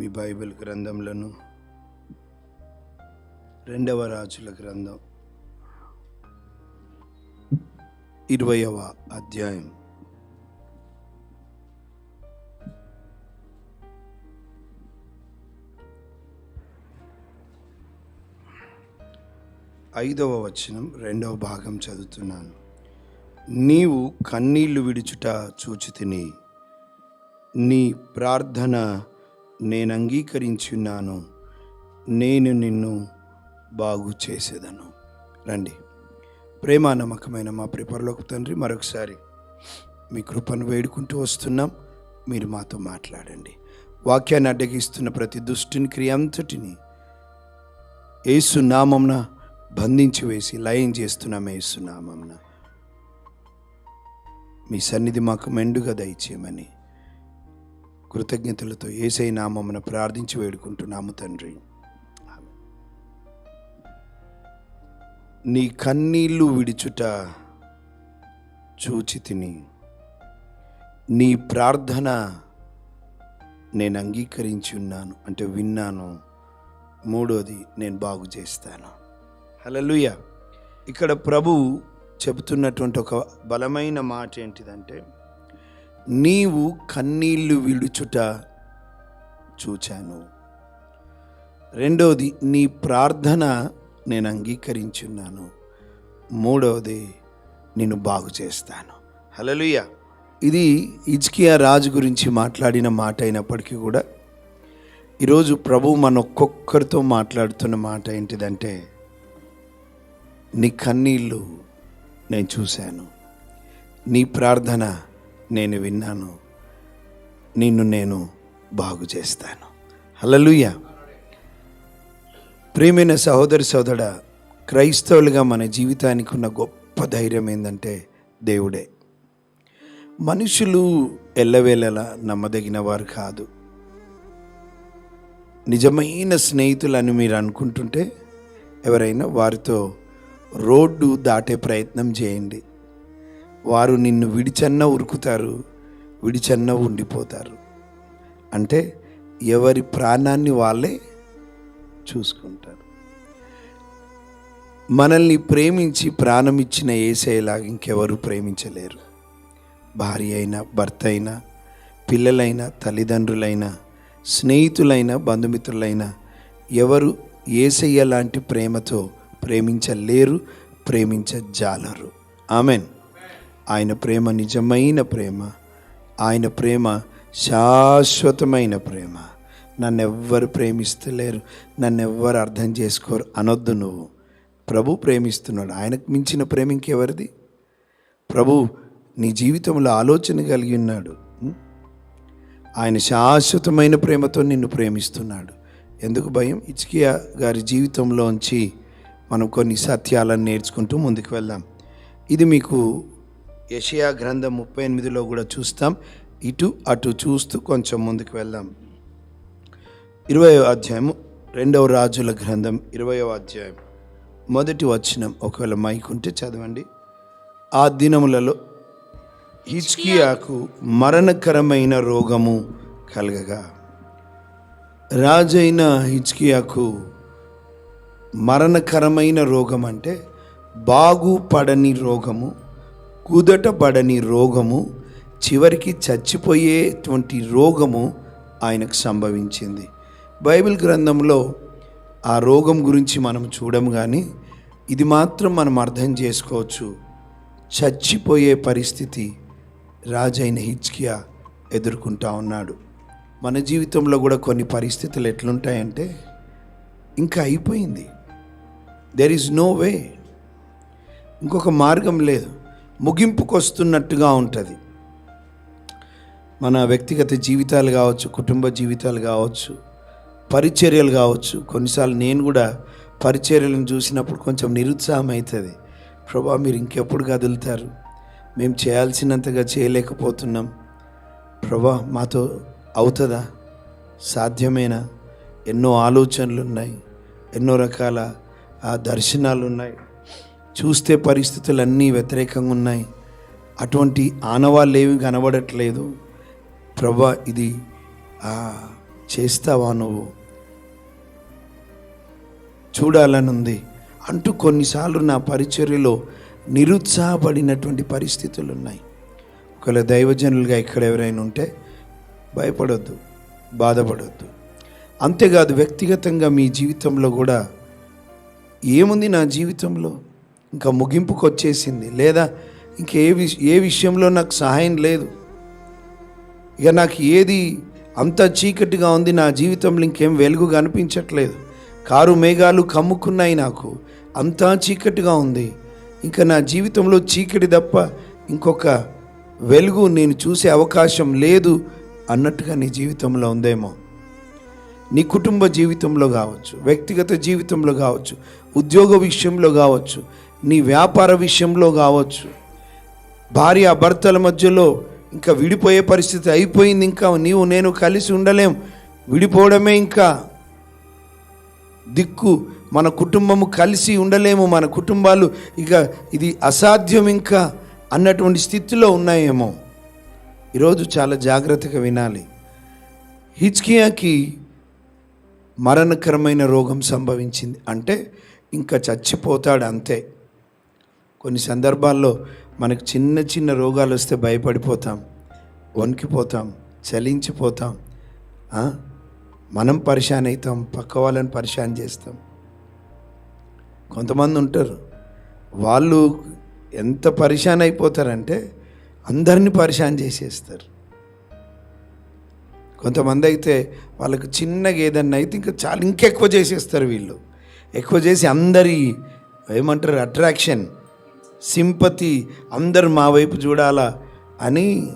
మీ Bible గ్రంథంలోను రెండవ రాజుల గ్రంథం. ఇరవయవ అధ్యాయం. ఐదవ వచనం రెండవ భాగం చదువుతున్నాను. నీవు కన్నీళ్ళు విడుచుట చూచితిని నీ ప్రార్థన నేను అంగీకరించున్నాను నేను నిన్ను బాగు చేసేదను. రండి. ప్రేమ నమ్మకమైన మా ప్రిపర్లోకి తండ్రి మరొకసారి మీ కృపను వేడుకుంటూ వస్తున్నాం. మీరు మాతో మాట్లాడండి. వాక్యాన్ని అడ్డగిస్తున్న ప్రతి దుష్టిని క్రియ అంతటిని ఏసు నామంన బంధించి వేసి లయం చేస్తున్నాం ఏసు నామంన. మీ సన్నిధి మాకు మెండుగా దయచేయమని కృతజ్ఞతలతో ఏసై నామమున ప్రార్థించి వేడుకుంటున్నాము తండ్రి. నీ కన్నీళ్ళు విడిచుట చూచి తిని నీ ప్రార్థన నేను అంగీకరించి ఉన్నాను. అంటే విన్నాను మూడోది నేను బాగు చేస్తాను. హలలుయ ఇక్కడ ప్రభు చెబుతున్నటువంటి ఒక బలమైన మాట ఏంటిదంటే నీవు కన్నీళ్ళు విడుచుట చూచాను. రెండవది నీ ప్రార్థన నేను అంగీకరించున్నాను. మూడవది నేను బాగు చేస్తాను. హలలుయ ఇది ఇజ్కియా రాజు గురించి మాట్లాడిన మాట అయినప్పటికీ కూడా ఈరోజు ప్రభు మన ఒక్కొక్కరితో మాట్లాడుతున్న మాట ఏంటిదంటే నీ కన్నీళ్ళు నేను చూశాను. నీ ప్రార్థన నేను విన్నాను. నిన్ను నేను బాగు చేస్తాను. హలలుయ ప్రియమైన సహోదరి సోదర క్రైస్తవులుగా మన జీవితానికి ఉన్న గొప్ప ధైర్యం ఏంటంటే దేవుడే. మనుషులు ఎల్లవేళలా నమ్మదగిన వారు కాదు. నిజమైన స్నేహితులని మీరు అనుకుంటుంటే ఎవరైనా వారితో రోడ్డు దాటే ప్రయత్నం చేయండి. వారు నిన్ను విడిచన్న ఉరుకుతారు విడిచన్న ఉండిపోతారు. అంటే ఎవరి ప్రాణాన్ని వాళ్ళే చూసుకుంటారు. మనల్ని ప్రేమించి ప్రాణం ఇచ్చిన ఏసేలాగా ఇంకెవరు ప్రేమించలేరు. భార్య అయినా భర్త అయినా పిల్లలైనా తల్లిదండ్రులైనా స్నేహితులైన బంధుమిత్రులైన ఎవరు ఏసయ్య లాంటి ప్రేమతో ప్రేమించలేరు ప్రేమించజాలరు. ఆమెన్. ఆయన ప్రేమ నిజమైన ప్రేమ ఆయన ప్రేమ శాశ్వతమైన ప్రేమ. నన్నెవ్వరు ప్రేమిస్తలేరు నన్నెవ్వరు అర్థం చేసుకోరు అనొద్దు నువ్వు. ప్రభు ప్రేమిస్తున్నాడు. ఆయనకు మించిన ప్రేమ ఇంకెవరిది? ప్రభు నీ జీవితంలో ఆలోచన కలిగి ఉన్నాడు. ఆయన శాశ్వతమైన ప్రేమతో నిన్ను ప్రేమిస్తున్నాడు. ఎందుకు భయం? ఇచ్కియా గారి జీవితంలోంచి మనం కొన్ని సత్యాలను నేర్చుకుంటూ ముందుకు వెళ్దాం. ఇది మీకు యషయా గ్రంథం ముప్పై ఎనిమిదిలో కూడా చూస్తాం. ఇటు అటు చూస్తూ కొంచెం ముందుకు వెళ్దాం. ఇరవై అధ్యాయము రెండవ రాజుల గ్రంథం ఇరవయో అధ్యాయం. మొదటి వచనం ఒకవేళ మైక్ ఉంటే చదవండి. ఆ దినములలో హిజ్కియాకు మరణకరమైన రోగము కలగగా. రాజైన హిజ్కియాకు మరణకరమైన రోగం అంటే బాగుపడని రోగము కుదటపడని రోగము చివరికి చచ్చిపోయేటువంటి రోగము ఆయనకు సంభవించింది. బైబిల్ గ్రంథంలో ఆ రోగం గురించి మనం చూడము కానీ ఇది మాత్రం మనం అర్థం చేసుకోవచ్చు. చచ్చిపోయే పరిస్థితి రాజైన హిచ్కియా ఎదుర్కొంటా ఉన్నాడు. మన జీవితంలో కూడా కొన్ని పరిస్థితులు ఎట్లుంటాయంటే ఇంకా అయిపోయింది. దెర్ ఈజ్ నో వే ఇంకొక మార్గం లేదు. ముగింపుకొస్తున్నట్టుగా ఉంటుంది. మన వ్యక్తిగత జీవితాలు కావచ్చు కుటుంబ జీవితాలు కావచ్చు పరిచర్యలు కావచ్చు కొన్నిసార్లు నేను కూడా పరిచర్యలను చూసినప్పుడు కొంచెం నిరుత్సాహం అవుతుంది ప్రభా మీరు ఇంకెప్పుడు కదులుతారు? మేము చేయాల్సినంతగా చేయలేకపోతున్నాం. ప్రభా మాతో అవుతుందా? సాధ్యమేనా? ఎన్నో ఆలోచనలు ఉన్నాయి ఎన్నో రకాల ఆ దర్శనాలు ఉన్నాయి చూస్తే పరిస్థితులు అన్నీ వ్యతిరేకంగా ఉన్నాయి. అటువంటి ఆనవాళ్ళు ఏవి కనబడట్లేదు. ప్రభా ఇది చేస్తావా నువ్వు? చూడాలనుంది. అంటూ కొన్నిసార్లు నా పరిచర్యలో నిరుత్సాహపడినటువంటి పరిస్థితులు ఉన్నాయి ఒకవేళ దైవజనులుగా ఇక్కడ ఎవరైనా ఉంటే భయపడొద్దు బాధపడొద్దు. అంతేకాదు వ్యక్తిగతంగా మీ జీవితంలో కూడా ఏముంది నా జీవితంలో? ఇంకా ముగింపుకు వచ్చేసింది లేదా ఇంకే విష ఏ విషయంలో నాకు సహాయం లేదు. ఇక నాకు ఏది అంత చీకటిగా ఉంది నా జీవితంలో ఇంకేం వెలుగు కనిపించట్లేదు కారు మేఘాలు కమ్ముకున్నాయి నాకు. అంతా చీకటిగా ఉంది. ఇంకా నా జీవితంలో చీకటి తప్ప ఇంకొక వెలుగు నేను చూసే అవకాశం లేదు అన్నట్టుగా నీ జీవితంలో ఉందేమో. నీ కుటుంబ జీవితంలో కావచ్చు వ్యక్తిగత జీవితంలో కావచ్చు ఉద్యోగ విషయంలో కావచ్చు నీ వ్యాపార విషయంలో కావచ్చు భార్య భర్తల మధ్యలో ఇంకా విడిపోయే పరిస్థితి అయిపోయింది ఇంకా నీవు నేను కలిసి ఉండలేం విడిపోవడమే ఇంకా దిక్కు. మన కుటుంబము కలిసి ఉండలేము మన కుటుంబాలు ఇక ఇది అసాధ్యం ఇంకా అన్నటువంటి స్థితిలో ఉన్నాయేమో. ఈరోజు చాలా జాగ్రత్తగా వినాలి. హిచ్కియాకి మరణకరమైన రోగం సంభవించింది. అంటే ఇంకా చచ్చిపోతాడు అంతే. కొన్ని సందర్భాల్లో మనకు చిన్న చిన్న రోగాలు వస్తే భయపడిపోతాం వణికిపోతాం చలించిపోతాం మనం పరిశాన్ అవుతాం పక్క వాళ్ళని పరిశాన్ చేస్తాం. కొంతమంది ఉంటారు వాళ్ళు ఎంత పరిశాన్ అయిపోతారంటే అందరినీ పరిశాన్ చేసేస్తారు. కొంతమంది అయితే వాళ్ళకు చిన్నగా ఏదన్నా అయితే ఇంకా చాలా ఇంకెక్కువ చేసేస్తారు వీళ్ళు. ఎక్కువ చేసి అందరి ఏమంటారు అట్రాక్షన్ సింపతి అందరు మా వైపు చూడాలా అని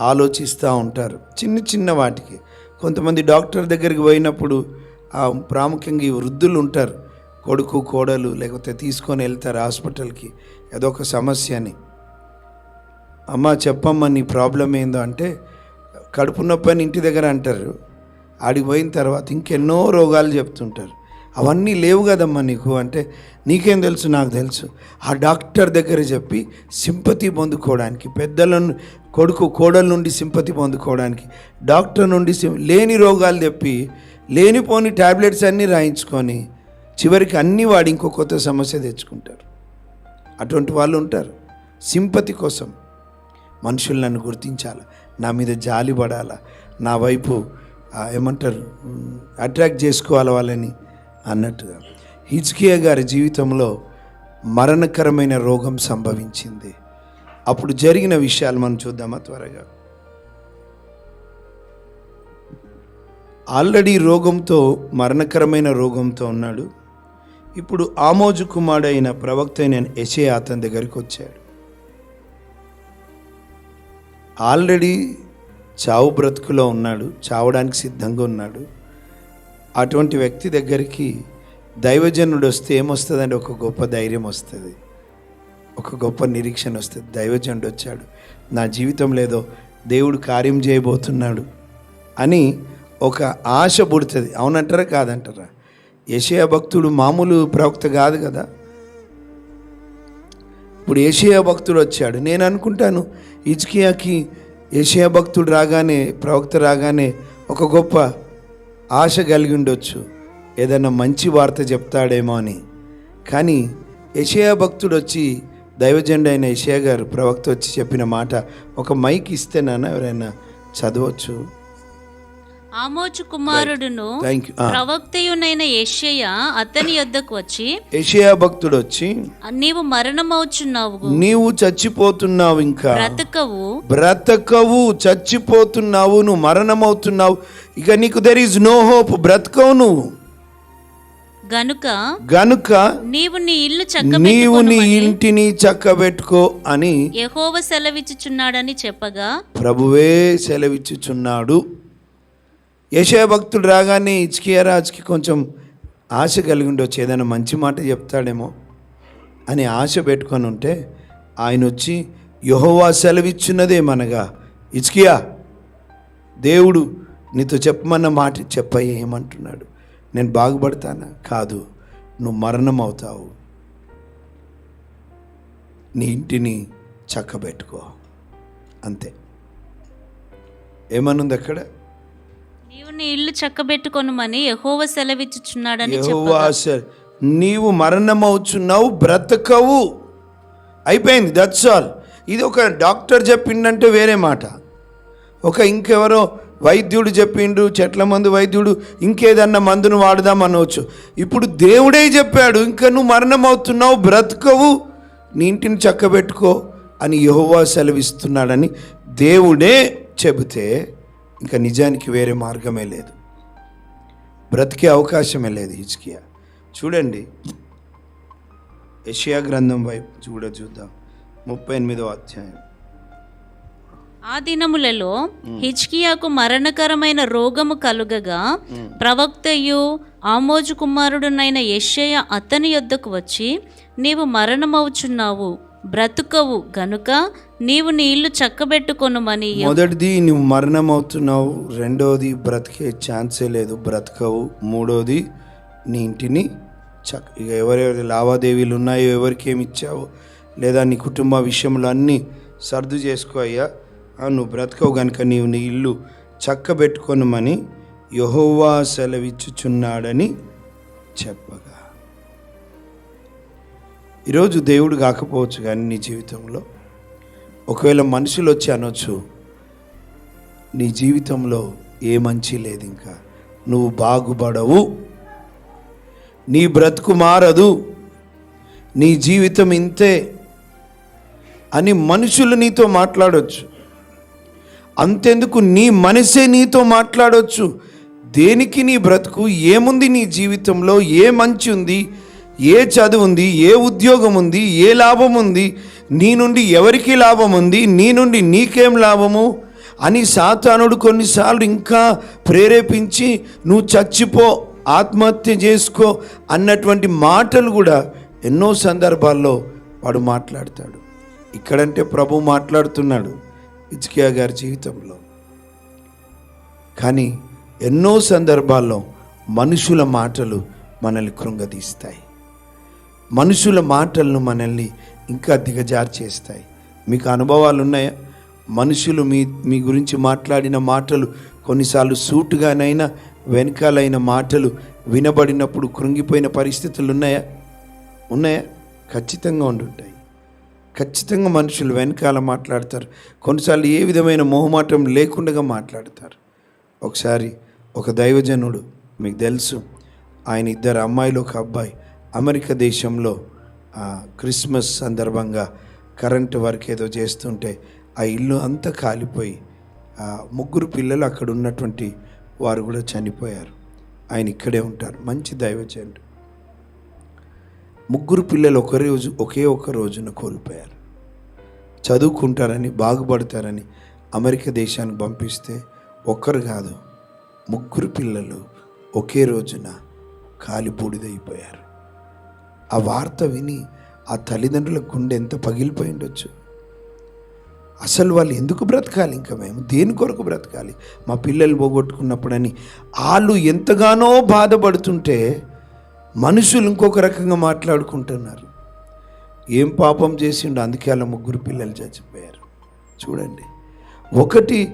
ఆలోచిస్తూ ఉంటారు. చిన్న చిన్న వాటికి. కొంతమంది డాక్టర్ దగ్గరికి పోయినప్పుడు ఆ ప్రాముఖ్యంగా ఈ వృద్ధులు ఉంటారు. కొడుకు కోడలు లేకపోతే తీసుకొని వెళ్తారు హాస్పిటల్కి. ఏదో ఒక సమస్య అని. అమ్మ చెప్పమ్మా నీ ప్రాబ్లం ఏందో అంటే కడుపు నొప్పి అని ఇంటి దగ్గర అంటారు. ఆడికి పోయిన తర్వాత ఇంకెన్నో రోగాలు చెప్తుంటారు. అవన్నీ లేవు కదమ్మా నీకు అంటే నీకేం తెలుసు నాకు తెలుసు. ఆ డాక్టర్ దగ్గర చెప్పి సింపతి పొందుకోవడానికి పెద్దలను కొడుకు కోడల నుండి సింపతి పొందుకోవడానికి డాక్టర్ నుండి లేని రోగాలు చెప్పి లేనిపోని టాబ్లెట్స్ అన్నీ రాయించుకొని చివరికి అన్నీ వాడి ఇంకో కొత్త సమస్య తెచ్చుకుంటారు. అటువంటి వాళ్ళు ఉంటారు. సింపతి కోసం మనుషులు నన్ను గుర్తించాలి? నా మీద జాలి పడాలా నా వైపు ఏమంటారు? అట్రాక్ట్ చేసుకోవాలి వాళ్ళని? అన్నట్టుగా హిజ్కియా గారి జీవితంలో మరణకరమైన రోగం సంభవించింది. అప్పుడు జరిగిన విషయాలు మనం చూద్దామా త్వరగా? ఆల్రెడీ రోగంతో మరణకరమైన రోగంతో ఉన్నాడు. ఇప్పుడు ఆమోజు కుమారుడైన ప్రవక్త అయిన ఎసే అతని దగ్గరికి వచ్చాడు. ఆల్రెడీ చావు బ్రతుకులో ఉన్నాడు చావడానికి సిద్ధంగా ఉన్నాడు. అటువంటి వ్యక్తి దగ్గరికి దైవజనుడు వస్తే ఏమొస్తుందంటే ఒక గొప్ప ధైర్యం వస్తుంది. ఒక గొప్ప నిరీక్షణ వస్తుంది. దైవజనుడు వచ్చాడు. నా జీవితం లేదో దేవుడు కార్యం చేయబోతున్నాడు అని ఒక ఆశ పుడుతుంది. అవునంటారా? కాదంటారా? యషయా భక్తుడు మామూలు ప్రవక్త కాదు కదా? ఇప్పుడు ఏషియా భక్తుడు వచ్చాడు. నేను అనుకుంటాను ఇజ్కియాకి ఏషియా భక్తుడు రాగానే ప్రవక్త రాగానే ఒక గొప్ప ఆశ కలిగి ఉండొచ్చు. ఏదైనా మంచి వార్త చెప్తాడేమో అని. కానీ యషయా భక్తుడు వచ్చి దైవజెండ అయిన యషయా గారు ప్రవక్త వచ్చి చెప్పిన మాట ఒక మైక్ ఇస్తేనా ఎవరైనా చదవచ్చు? ఆమోచు కుమారుడును యూ ప్రవక్తయునైన యెషయా అతని యొద్దకు వచ్చి ఏషియా భక్తుడు వచ్చి నీవు మరణమవుచున్నావు. నీవు చచ్చిపోతున్నావు ఇంకా. బ్రతకవు. బ్రతకవు చచ్చిపోతున్నావు నువ్వు మరణమవుతున్నావు. ఇక నీకు దెర్ ఈజ్ నో హోప్ బ్రతకవు నువ్వు. గనుక గనుక నీవు నీ ఇల్లు నీవు నీ ఇంటిని చక్కబెట్టుకో అని యెహోవా సెలవిచ్చుచున్నాడని చెప్పగా ప్రభువే సెలవిచ్చుచున్నాడు. యశయ భక్తుడు రాగానే ఇచ్కియా రాజుకి కొంచెం ఆశ కలిగి ఉండొచ్చు ఏదైనా మంచి మాట చెప్తాడేమో అని ఆశ పెట్టుకొని ఉంటే ఆయన వచ్చి యహోవా సెలవిచ్చున్నదేమనగా ఇచ్కియా దేవుడు నీతో చెప్పమన్న మాట చెప్పయ్య ఏమంటున్నాడు. నేను బాగుపడతానా? కాదు నువ్వు మరణం అవుతావు నీ ఇంటిని చక్కబెట్టుకో. అంతే. ఏమనుంది అక్కడ? నీవు నీ ఇల్లు చక్కబెట్టుకొనుమని యెహోవ సెలవిచ్చుచున్నాడని నీవు మరణమవుచున్నావు బ్రతకవు. అయిపోయింది దట్స్ ఆల్ ఇది ఒక డాక్టర్ చెప్పిండంటే వేరే మాట. ఒక ఇంకెవరో వైద్యుడు చెప్పిండు చెట్ల మందు వైద్యుడు ఇంకేదన్నా మందును వాడదాం అనవచ్చు. ఇప్పుడు దేవుడే చెప్పాడు ఇంకా నువ్వు మరణమవుతున్నావు బ్రతకవు. నీ ఇంటిని చక్కబెట్టుకో అని యెహోవా సెలవిస్తున్నాడని దేవుడే చెబితే ఇంకా నిజానికి వేరే మార్గమే లేదు. బ్రతికే అవకాశమే లేదు హిజ్కియా. చూడండి యెషయా గ్రంథం వైపు చూడ చూద్దాం. ముప్పై ఎనిమిదో అధ్యాయం. ఆ దినములలో హిజ్కియాకు మరణకరమైన రోగము కలుగగా ప్రవక్తయు ఆమోజు కుమారుడునైన యెషయా అతని యొద్దకు వచ్చి నీవు మరణమవుచున్నావు బ్రతుకవు గనుక నీవు నీ ఇల్లు చక్కబెట్టుకొనుమని మొదటిది నువ్వు మరణం అవుతున్నావు రెండోది బ్రతికే ఛాన్సే లేదు బ్రతకవు మూడోది నీ ఇంటిని చక్ ఇక ఎవరెవరి లావాదేవీలు ఉన్నాయో ఎవరికి ఏమి ఇచ్చావో లేదా నీ కుటుంబ విషయంలో అన్నీ సర్దు చేసుకో అయ్యా. నువ్వు బ్రతకవు కనుక నీవు నీ ఇల్లు చక్కబెట్టుకొనుమని యహోవా సెలవిచ్చుచున్నాడని చెప్పగా. ఈరోజు దేవుడు కాకపోవచ్చు కానీ నీ జీవితంలో. ఒకవేళ మనుషులు వచ్చి అనొచ్చు నీ జీవితంలో ఏ మంచి లేదు ఇంకా. నువ్వు బాగుపడవు నీ బ్రతుకు మారదు నీ జీవితం ఇంతే అని మనుషులు నీతో మాట్లాడవచ్చు అంతెందుకు నీ మనసే నీతో మాట్లాడవచ్చు దేనికి నీ బ్రతుకు? ఏముంది నీ జీవితంలో? ఏ మంచి ఉంది? ఏ చదువు ఉంది ఏ ఉద్యోగం ఉంది ఏ లాభం ఉంది నీ నుండి ఎవరికి లాభం ఉంది నీ నుండి నీకేం లాభము అని సాతానుడు కొన్నిసార్లు ఇంకా ప్రేరేపించి నువ్వు చచ్చిపో ఆత్మహత్య చేసుకో అన్నటువంటి మాటలు కూడా ఎన్నో సందర్భాల్లో వాడు మాట్లాడతాడు. ఇక్కడంటే ప్రభు మాట్లాడుతున్నాడు ఇజ్కియా గారి జీవితంలో. కానీ ఎన్నో సందర్భాల్లో మనుషుల మాటలు మనల్ని కృంగదీస్తాయి. మనుషుల మాటలను మనల్ని ఇంకా దిగజారు చేస్తాయి. మీకు అనుభవాలు ఉన్నాయా? మనుషులు మీ మీ గురించి మాట్లాడిన మాటలు కొన్నిసార్లు సూటుగానైనా వెనకాలైన మాటలు వినబడినప్పుడు కృంగిపోయిన పరిస్థితులు ఉన్నాయా? ఉన్నాయా? ఖచ్చితంగా ఉండుంటాయి. ఖచ్చితంగా మనుషులు వెనకాల మాట్లాడతారు. కొన్నిసార్లు ఏ విధమైన మొహమాటం లేకుండా మాట్లాడతారు. ఒకసారి ఒక దైవజనుడు మీకు తెలుసు ఆయన ఇద్దరు అమ్మాయిలు ఒక అబ్బాయి. అమెరికా దేశంలో క్రిస్మస్ సందర్భంగా కరెంటు వర్క్ ఏదో చేస్తుంటే ఆ ఇల్లు అంతా కాలిపోయి ముగ్గురు పిల్లలు అక్కడ ఉన్నటువంటి వారు కూడా చనిపోయారు. ఆయన ఇక్కడే ఉంటారు. మంచి దైవజనుడు ముగ్గురు పిల్లలు ఒక రోజు ఒకే ఒక రోజున కోల్పోయారు. చదువుకుంటారని బాగుపడతారని అమెరికా దేశానికి పంపిస్తే ఒక్కరు కాదు ముగ్గురు పిల్లలు ఒకే రోజున కాలిపూడిదైపోయారు ఆ వార్త విని ఆ తల్లిదండ్రుల గుండె ఎంత పగిలిపోయి ఉండొచ్చు. అసలు వాళ్ళు ఎందుకు బ్రతకాలి? ఇంకా మేము దేని కొరకు బ్రతకాలి? మా పిల్లలు పోగొట్టుకున్నప్పుడని వాళ్ళు ఎంతగానో బాధపడుతుంటే మనుషులు ఇంకొక రకంగా మాట్లాడుకుంటున్నారు. ఏం పాపం చేసిండు అందుకే వాళ్ళ ముగ్గురు పిల్లలు చచ్చిపోయారు. చూడండి. ఒకటి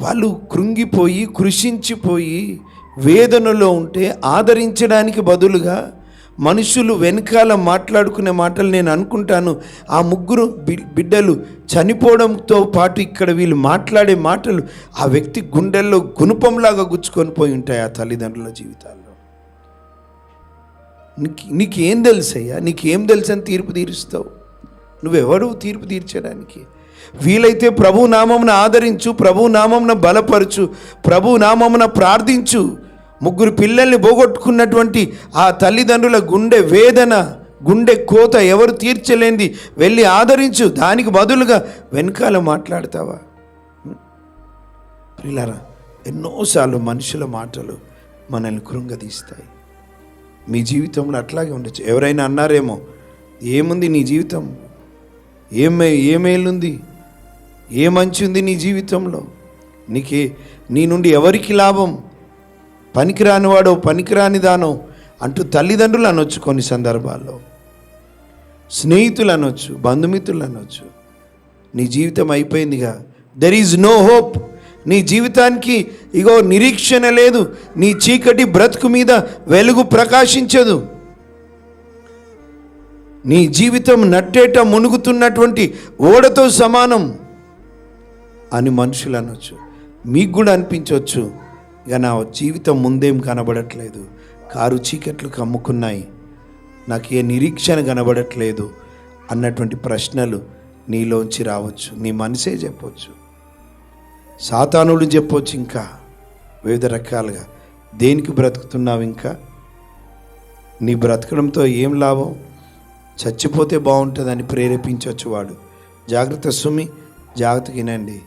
వాళ్ళు కృంగిపోయి కృషించిపోయి వేదనలో ఉంటే ఆదరించడానికి బదులుగా మనుషులు వెనకాల మాట్లాడుకునే మాటలు నేను అనుకుంటాను. ఆ ముగ్గురు బిడ్డలు చనిపోవడంతో పాటు ఇక్కడ వీళ్ళు మాట్లాడే మాటలు ఆ వ్యక్తి గుండెల్లో గుణపంలాగా గుచ్చుకొని పోయి ఉంటాయి ఆ తల్లిదండ్రుల జీవితాల్లో. నీకు నీకేం తెలుసయ్యా? నీకేం తెలుసని అని తీర్పు తీరుస్తావు. నువ్వెవడు తీర్పు తీర్చడానికి? వీలైతే ప్రభు నామమున ఆదరించు ప్రభు నామమున బలపరచు ప్రభు నామమున ప్రార్థించు. ముగ్గురు పిల్లల్ని పోగొట్టుకున్నటువంటి ఆ తల్లిదండ్రుల గుండె వేదన గుండె కోత ఎవరు తీర్చలేంది వెళ్ళి ఆదరించు దానికి బదులుగా వెనకాల మాట్లాడతావా? ప్రిలారా ఎన్నోసార్లు మనుషుల మాటలు మనల్ని కృంగదీస్తాయి. మీ జీవితంలో అట్లాగే ఉండొచ్చు. ఎవరైనా అన్నారేమో ఏముంది నీ జీవితం? ఏమే ఏ ఏ మంచి ఉంది నీ జీవితంలో? నీకే నీ నుండి ఎవరికి లాభం? పనికిరానివాడో పనికిరానిదానో అంటూ తల్లిదండ్రులు అనొచ్చు కొన్ని సందర్భాల్లో. స్నేహితులు అనొచ్చు బంధుమిత్రులు అనొచ్చు నీ జీవితం అయిపోయిందిగా. దెర్ ఈజ్ నో హోప్ నీ జీవితానికి ఇగో నిరీక్షణ లేదు. నీ చీకటి బ్రతుకు మీద వెలుగు ప్రకాశించదు. నీ జీవితం నట్టేట మునుగుతున్నటువంటి ఓడతో సమానం అని మనుషులు అనొచ్చు మీకు కూడా అనిపించవచ్చు ఇక నా జీవితం ముందేం కనబడట్లేదు. కారు చీకట్లు కమ్ముకున్నాయి. నాకు ఏ నిరీక్షణ కనబడట్లేదు అన్నటువంటి ప్రశ్నలు నీలోంచి రావచ్చు. నీ మనసే చెప్పొచ్చు. సాతానుడు చెప్పొచ్చు ఇంకా వివిధ రకాలుగా. దేనికి బ్రతుకుతున్నావు ఇంకా? నీ బ్రతకడంతో ఏం లాభం? చచ్చిపోతే బాగుంటుందని ప్రేరేపించవచ్చు వాడు. జాగ్రత్త సుమి జాగ్రత్తగా వినండి.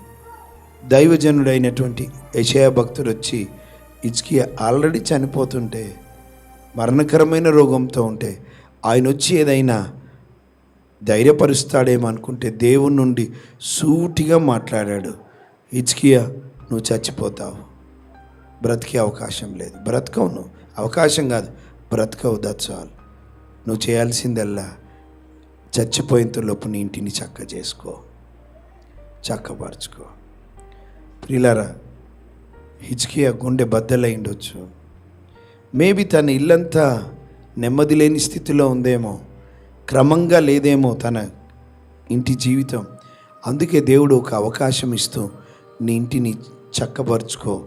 దైవజనుడైనటువంటి యషయా భక్తుడు వచ్చి ఇచ్కి ఆల్రెడీ చనిపోతుంటే మరణకరమైన రోగంతో ఉంటే ఆయన వచ్చి ఏదైనా ధైర్యపరుస్తాడేమో అనుకుంటే దేవుని నుండి సూటిగా మాట్లాడాడు ఇచ్కియా నువ్వు చచ్చిపోతావు. బ్రతికే అవకాశం లేదు. బ్రతకవు నువ్వు. అవకాశం కాదు. బ్రతకవు దట్స్ ఆల్ నువ్వు చేయాల్సిందల్లా చచ్చిపోయేంత లోపు నీ ఇంటిని చక్క చేసుకో చక్కపరుచుకో. ప్రియులారా హిజ్కియా గుండె బద్దలై ఉండొచ్చు. మేబీ తన ఇల్లంతా నెమ్మది లేని స్థితిలో ఉందేమో క్రమంగా లేదేమో తన ఇంటి జీవితం. అందుకే దేవుడు ఒక అవకాశం ఇస్తూ నీ ఇంటిని చక్కపరుచుకో.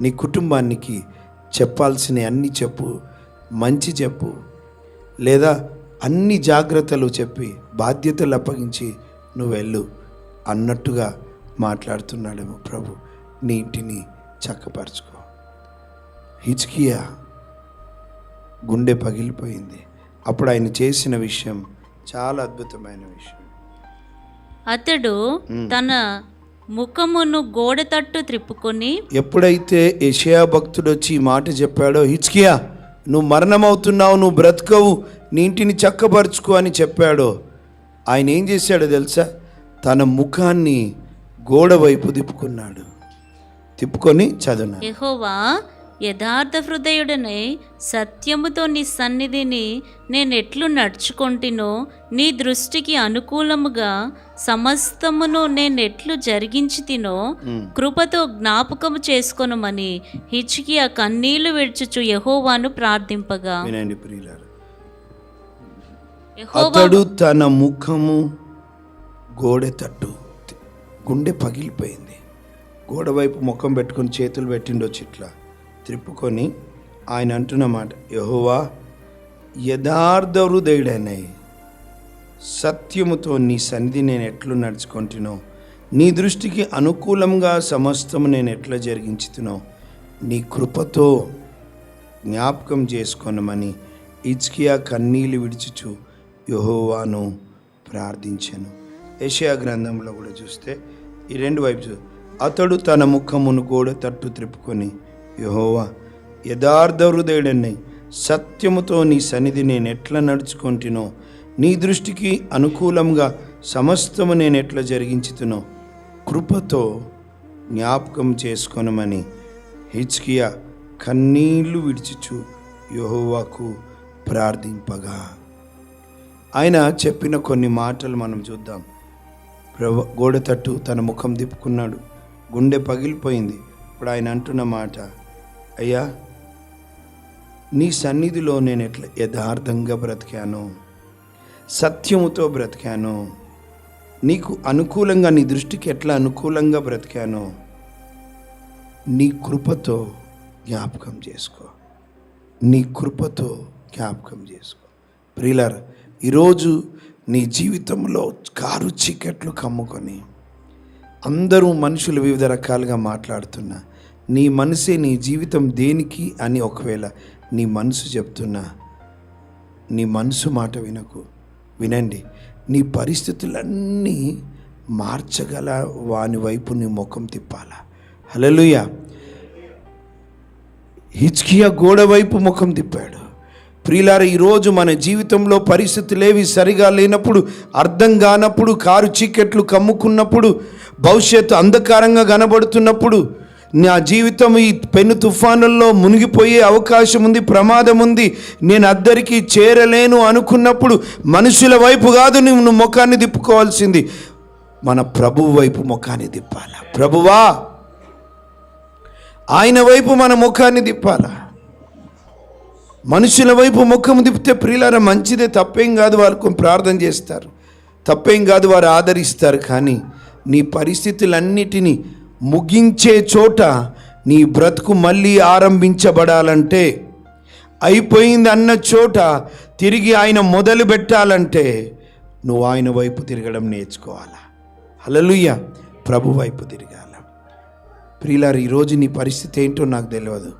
నీ కుటుంబానికి చెప్పాల్సిన అన్ని చెప్పు మంచి చెప్పు లేదా అన్ని జాగ్రత్తలు చెప్పి బాధ్యతలు అప్పగించి నువ్వు వెళ్ళు అన్నట్టుగా మాట్లాడుతున్నాడేమో ప్రభు. నీ ఇంటిని చక్కపరుచుకో. హిచ్కియా గుండె పగిలిపోయింది. అప్పుడు ఆయన చేసిన విషయం చాలా అద్భుతమైన విషయం. అతడు తన ముఖమును గోడ తట్టు త్రిప్పుకొని ఎప్పుడైతే యషయా భక్తుడు వచ్చి ఈ మాట చెప్పాడో హిచ్కియా నువ్వు మరణమవుతున్నావు నువ్వు బ్రతకవు నీ ఇంటిని చక్కపరుచుకో అని చెప్పాడో ఆయన ఏం చేశాడో తెలుసా? తన ముఖాన్ని గోడ వైపు తిప్పుకున్నాడు. తిప్పుకొని చదువున్నాడు. యెహోవా యథార్థ హృదయుడనై సత్యముతో నీ సన్నిధిని నేను ఎట్లు నడుచుకొంటినో నీ దృష్టికి అనుకూలముగా సమస్తమును నేను ఎట్లు జరిగించి తినో కృపతో జ్ఞాపకము చేసుకొనమని హిచ్కియా కన్నీళ్ళు విడుచుచు యెహోవాను ప్రార్థింపగా. వినండి ప్రియులారు. యెహోవా అతడు తన ముఖము గోడె తట్టు. గుండె పగిలిపోయింది. గోడవైపు ముఖం పెట్టుకొని చేతులు పెట్టిండొచ్చు ఇట్లా త్రిప్పుకొని ఆయన అంటున్న మాట యహోవా యథార్థ హృదయుడనై. సత్యముతో నీ సన్నిధి నేను ఎట్లు నడుచుకుంటునో నీ దృష్టికి అనుకూలంగా సమస్తము నేను ఎట్లా జరిగించుతునో నీ కృపతో జ్ఞాపకం చేసుకొనమని ఇచ్కియా కన్నీళ్ళు విడిచుచు యహోవాను ప్రార్థించాను. ఏషియా గ్రంథంలో కూడా చూస్తే ఈ రెండు వైపు చూ అతడు తన ముఖమును గోడ తట్టు త్రిప్పుకొని యహోవా యథార్థ హృదయుడని సత్యముతో నీ సన్నిధి నేను ఎట్లా నడుచుకుంటునో నీ దృష్టికి అనుకూలంగా సమస్తము నేను ఎట్లా జరిగించుతునో కృపతో జ్ఞాపకం చేసుకొనమని హిచ్కియా కన్నీళ్ళు విడిచిచు యహోవాకు ప్రార్థింపగా. ఆయన చెప్పిన కొన్ని మాటలు మనం చూద్దాం. గోడ తట్టు తన ముఖం తిప్పుకున్నాడు. గుండె పగిలిపోయింది. ఇప్పుడు ఆయన అంటున్న మాట అయ్యా నీ సన్నిధిలో నేను ఎట్లా యథార్థంగా బ్రతికాను? సత్యముతో బ్రతికాను? నీకు అనుకూలంగా నీ దృష్టికి ఎట్లా అనుకూలంగా బ్రతికానో? నీ కృపతో జ్ఞాపకం చేసుకో. నీ కృపతో జ్ఞాపకం చేసుకో. ప్రిలర్ ఈరోజు నీ జీవితంలో కారు చీకట్లు కమ్ముకొని అందరూ మనుషులు వివిధ రకాలుగా మాట్లాడుతున్నా నీ మనసే నీ జీవితం దేనికి అని ఒకవేళ నీ మనసు చెప్తున్నా నీ మనసు మాట వినకు వినండి నీ పరిస్థితులన్నీ మార్చగల వాని వైపు నీ ముఖం తిప్పాలా? హలలుయ హిచ్కియా గోడ వైపు ముఖం తిప్పాడు. ప్రియులార ఈరోజు మన జీవితంలో పరిస్థితులేవి సరిగా లేనప్పుడు అర్థం కానప్పుడు కారు చీకెట్లు కమ్ముకున్నప్పుడు భవిష్యత్తు అంధకారంగా కనబడుతున్నప్పుడు నా జీవితం ఈ పెను తుఫానుల్లో మునిగిపోయే అవకాశం ఉంది ప్రమాదం ఉంది నేను అద్దరికి చేరలేను అనుకున్నప్పుడు మనుషుల వైపు కాదు నువ్వు ముఖాన్ని తిప్పుకోవాల్సింది. మన ప్రభు వైపు ముఖాన్ని తిప్పాల? ప్రభువా ఆయన వైపు మన ముఖాన్ని తిప్పాలా? మనుషుల వైపు ముఖం తిప్పితే ప్రియులార మంచిదే తప్పేం కాదు వారు ప్రార్థన చేస్తారు. తప్పేం కాదు వారు ఆదరిస్తారు కానీ నీ పరిస్థితులన్నిటినీ ముగించే చోట నీ బ్రతుకు మళ్ళీ ఆరంభించబడాలంటే అయిపోయింది అన్న చోట తిరిగి ఆయన మొదలు పెట్టాలంటే నువ్వు ఆయన వైపు తిరగడం నేర్చుకోవాలా? అలలుయ్య ప్రభు వైపు తిరగాల. ప్రియులారు ఈరోజు నీ పరిస్థితి ఏంటో నాకు తెలియదు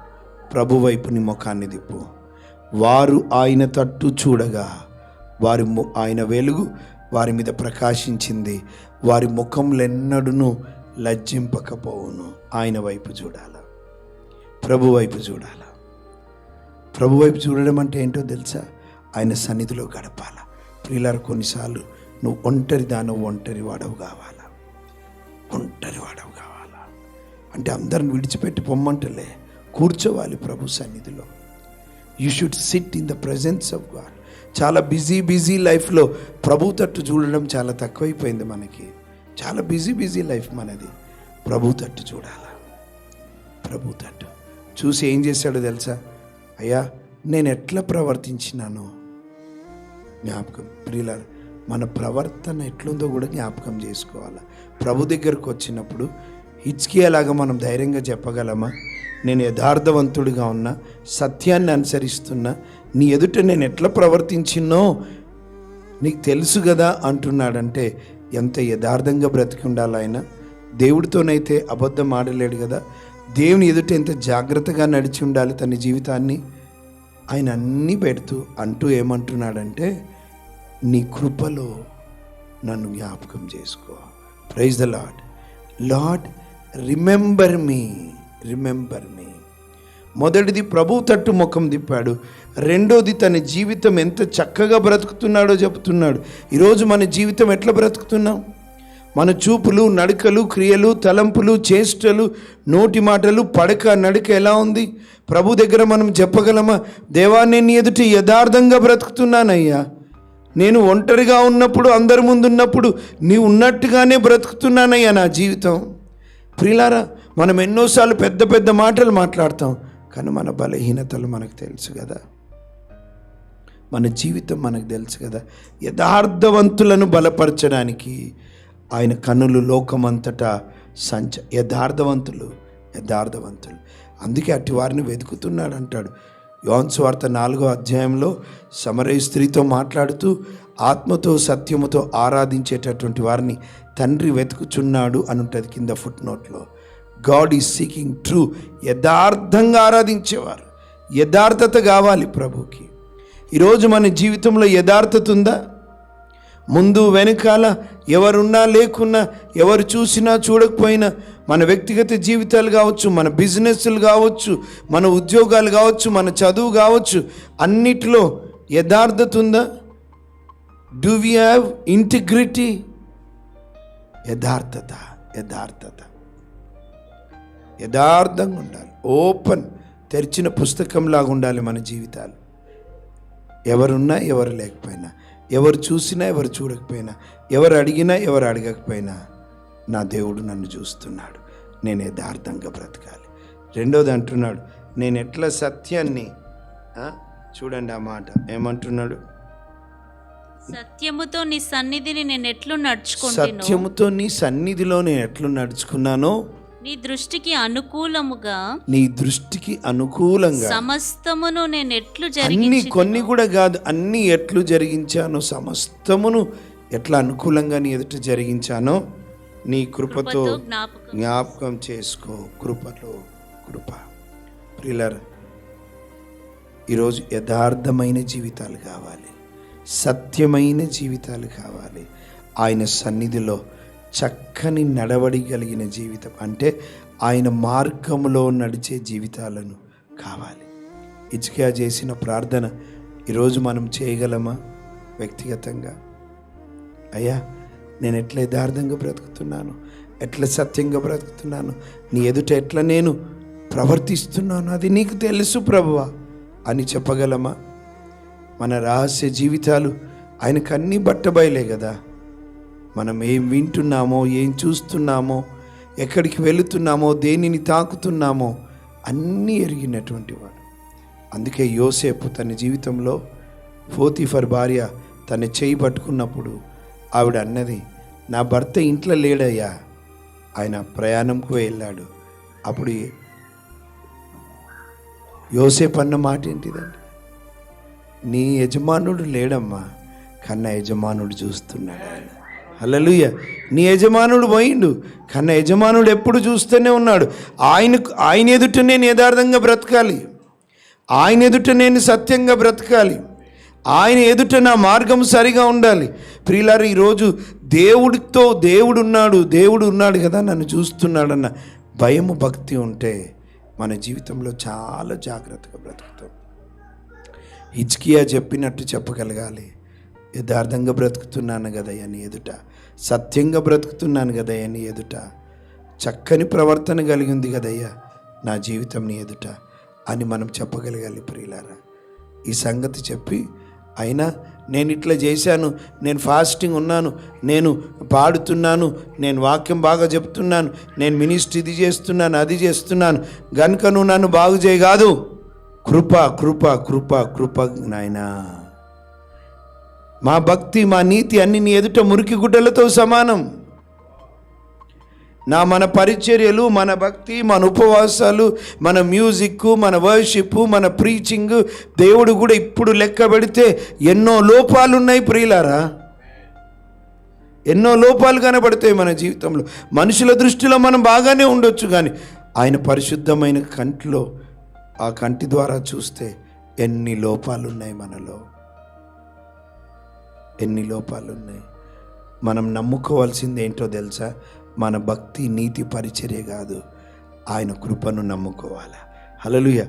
ప్రభు వైపు నీ ముఖాన్ని దిప్పు వారు ఆయన తట్టు చూడగా వారి ము- ఆయన వెలుగు వారి మీద ప్రకాశించింది. వారి ముఖంలెన్నడును లజ్జింపకపోవును. ఆయన వైపు చూడాల. ప్రభు వైపు చూడాల. ప్రభు వైపు చూడడం అంటే ఏంటో తెలుసా? ఆయన సన్నిధిలో గడపాల. ప్రియులారు కొన్నిసార్లు నువ్వు ఒంటరి దాని ఒంటరి వాడవు కావాలా. ఒంటరి వాడవు కావాలా. అంటే అందరిని విడిచిపెట్టి పొమ్మంటలే. కూర్చోవాలి ప్రభు సన్నిధిలో. You should sit in the presence of God చాలా బిజీ బిజీ లైఫ్లో ప్రభు తట్టు చూడడం చాలా తక్కువైపోయింది మనకి. చాలా బిజీ బిజీ లైఫ్ మనది. ప్రభు తట్టు చూడాలా? ప్రభు తట్టు. చూసి ఏం చేశాడో తెలుసా? అయ్యా నేను ఎట్లా ప్రవర్తించినాను జ్ఞాపకం. ప్రియుల మన ప్రవర్తన ఎట్లుందో కూడా జ్ఞాపకం చేసుకోవాలి. ప్రభు దగ్గరకు వచ్చినప్పుడు హిచ్కియాలాగా మనం ధైర్యంగా చెప్పగలమా? నేను యథార్థవంతుడిగా ఉన్నా సత్యాన్ని అనుసరిస్తున్నా నీ ఎదుట నేను ఎట్లా ప్రవర్తించినో నీకు తెలుసు కదా అంటున్నాడంటే ఎంత యథార్థంగా బ్రతికి ఉండాలి ఆయన? దేవుడితోనైతే అబద్ధం ఆడలేడు కదా? దేవుని ఎదుట ఎంత జాగ్రత్తగా నడిచి ఉండాలి తన జీవితాన్ని? ఆయన అన్నీ పెడుతూ అంటూ ఏమంటున్నాడంటే నీ కృపలో నన్ను జ్ఞాపకం చేసుకో. Praise the Lord Lord remember me remember me మొదటిది ప్రభు తట్టు ముఖం తిప్పాడు. రెండోది తన జీవితం ఎంత చక్కగా బ్రతుకుతున్నాడో చెబుతున్నాడు ఈరోజు మన జీవితం ఎట్లా బ్రతుకుతున్నాం? మన చూపులు నడకలు క్రియలు తలంపులు చేష్టలు నోటి మాటలు పడక నడక ఎలా ఉంది? ప్రభు దగ్గర మనం చెప్పగలమా? దేవా నేను నీ ఎదుటి యథార్థంగా బ్రతుకుతున్నానయ్యా. నేను ఒంటరిగా ఉన్నప్పుడు అందరి ముందు ఉన్నప్పుడు నీ ఉన్నట్టుగానే బ్రతుకుతున్నానయ్యా నా జీవితం. ప్రిలారా మనం ఎన్నోసార్లు పెద్ద పెద్ద మాటలు మాట్లాడతాం కానీ మన బలహీనతలు మనకు తెలుసు కదా. మన జీవితం మనకు తెలుసు కదా. యథార్థవంతులను బలపరచడానికి ఆయన కన్నులు లోకమంతటా సంచ యథార్థవంతులు యథార్థవంతులు. అందుకే అట్టి వారిని వెతుకుతున్నాడు అంటాడు. యోన్ నాలుగో అధ్యాయంలో సమరయ స్త్రీతో మాట్లాడుతూ ఆత్మతో సత్యముతో ఆరాధించేటటువంటి వారిని తండ్రి వెతుకుచున్నాడు అని ఉంటుంది కింద ఫుట్ నోట్లో గాడ్ ఈజ్ సీకింగ్ ట్రూ యథార్థంగా ఆరాధించేవారు. యథార్థత కావాలి ప్రభుకి ఈరోజు మన జీవితంలో యథార్థత ఉందా? ముందు వెనకాల ఎవరున్నా లేకున్నా ఎవరు చూసినా చూడకపోయినా మన వ్యక్తిగత జీవితాలు కావచ్చు మన బిజినెస్లు కావచ్చు మన ఉద్యోగాలు కావచ్చు మన చదువు కావచ్చు అన్నిటిలో యథార్థత ఉందా? డూ వి హ్యావ్ ఇంటిగ్రిటీ యథార్థత యథార్థత. యథార్థంగా ఉండాలి. ఓపెన్ తెరిచిన పుస్తకంలాగా ఉండాలి మన జీవితాలు. ఎవరున్నా ఎవరు లేకపోయినా ఎవరు చూసినా ఎవరు చూడకపోయినా ఎవరు అడిగినా ఎవరు అడగకపోయినా నా దేవుడు నన్ను చూస్తున్నాడు. నేను యథార్థంగా బ్రతకాలి. రెండోది అంటున్నాడు నేను ఎట్లా సత్యాన్ని చూడండి ఆ మాట. ఏమంటున్నాడు? సత్యముతో నీ సన్నిధిని నేను ఎట్లు నడుచుకుంటున్నాను సత్యముతో నీ సన్నిధిలో నేను ఎట్లు నడుచుకున్నానో నీ దృష్టికి అనుకూలముగా నీ దృష్టికి అనుకూలంగా సమస్తమును నేను ఎట్లు అన్ని జరిగించి కొన్ని కూడా కాదు అన్ని ఎట్లు జరిగించానో సమస్తమును ఎట్లా అనుకూలంగా నీ ఎదుట జరిగించానో నీ కృపతో జ్ఞాపకం చేసుకో. కృపలో కృప. ప్రిలర్ ఈరోజు యథార్థమైన జీవితాలు కావాలి. సత్యమైన జీవితాలు కావాలి. ఆయన సన్నిధిలో చక్కని నడవడి కలిగిన జీవితం అంటే ఆయన మార్గంలో నడిచే జీవితాలను కావాలి. ఇజ్కియా చేసిన ప్రార్థన ఈరోజు మనం చేయగలమా? వ్యక్తిగతంగా. అయ్యా నేను ఎట్లా యథార్థంగా బ్రతుకుతున్నాను? ఎట్లా సత్యంగా బ్రతుకుతున్నాను? నీ ఎదుట ఎట్లా నేను ప్రవర్తిస్తున్నాను? అది నీకు తెలుసు ప్రభువా. అని చెప్పగలమా? మన రహస్య జీవితాలు ఆయనకు అన్నీ బట్టబయలే కదా. మనం ఏం వింటున్నామో ఏం చూస్తున్నామో ఎక్కడికి వెళుతున్నామో దేనిని తాకుతున్నామో అన్నీ ఎరిగినటువంటి వాడు. అందుకే యోసేపు తన జీవితంలో ఫోతిఫర్ భార్య తన చేయి పట్టుకున్నప్పుడు ఆవిడ అన్నది నా భర్త ఇంట్లో లేడయ్యా ఆయన ప్రయాణంకు వెళ్ళాడు. అప్పుడు యోసేపు అన్న మాట ఏంటిదండి? నీ యజమానుడు లేడమ్మా కన్న యజమానుడు చూస్తున్నాడు ఆయన. హల్లెలూయ. నీ యజమానుడు పోయిండు కన్న యజమానుడు ఎప్పుడు చూస్తూనే ఉన్నాడు. ఆయనకు ఆయన ఎదుట నేను యథార్థంగా బ్రతకాలి. ఆయన ఎదుట నేను సత్యంగా బ్రతకాలి. ఆయన ఎదుట నా మార్గం సరిగా ఉండాలి. ప్రియులారు ఈరోజు దేవుడితో దేవుడు ఉన్నాడు దేవుడు ఉన్నాడు కదా నన్ను చూస్తున్నాడన్న భయము భక్తి ఉంటే మన జీవితంలో చాలా జాగ్రత్తగా బ్రతుకుతాం. హిజ్కియా చెప్పినట్టు చెప్పగలగాలి. యథార్థంగా బ్రతుకుతున్నాను కదయ్య నీ ఎదుట సత్యంగా బ్రతుకుతున్నాను కదయ్యా నీ ఎదుట చక్కని ప్రవర్తన కలిగి ఉంది కదయ్యా నా జీవితం నీ ఎదుట అని మనం చెప్పగలగాలి ప్రియులారా. ఈ సంగతి చెప్పి అయినా నేను ఇట్లా చేశాను నేను ఫాస్టింగ్ ఉన్నాను నేను పాడుతున్నాను నేను వాక్యం బాగా చెప్తున్నాను నేను మినిస్ట్రీ ఇది చేస్తున్నాను అది చేస్తున్నాను గనుక నువ్వు నన్ను బాగు చేయగాదు. కృప కృప కృప కృప నాయనా. మా భక్తి మా నీతి అన్ని నీ ఎదుట మురికి గుడ్డలతో సమానం. నా మన పరిచర్యలు మన భక్తి మన ఉపవాసాలు మన మ్యూజిక్ మన వర్షిప్ మన ప్రీచింగ్ దేవుడు కూడా ఇప్పుడు లెక్క పెడితే ఎన్నో లోపాలు ఉన్నాయి ప్రియులారా. ఎన్నో లోపాలు కనబడతాయి మన జీవితంలో. మనుషుల దృష్టిలో మనం బాగానే ఉండొచ్చు కానీ ఆయన పరిశుద్ధమైన కంటిలో ఆ కంటి ద్వారా చూస్తే ఎన్ని లోపాలు ఉన్నాయి మనలో. ఎన్ని లోపాలు ఉన్నాయి మనం నమ్ముకోవాల్సింది ఏంటో తెలుసా? మన భక్తి నీతి పరిచర్య కాదు. ఆయన కృపను నమ్ముకోవాలి. హల్లెలూయా.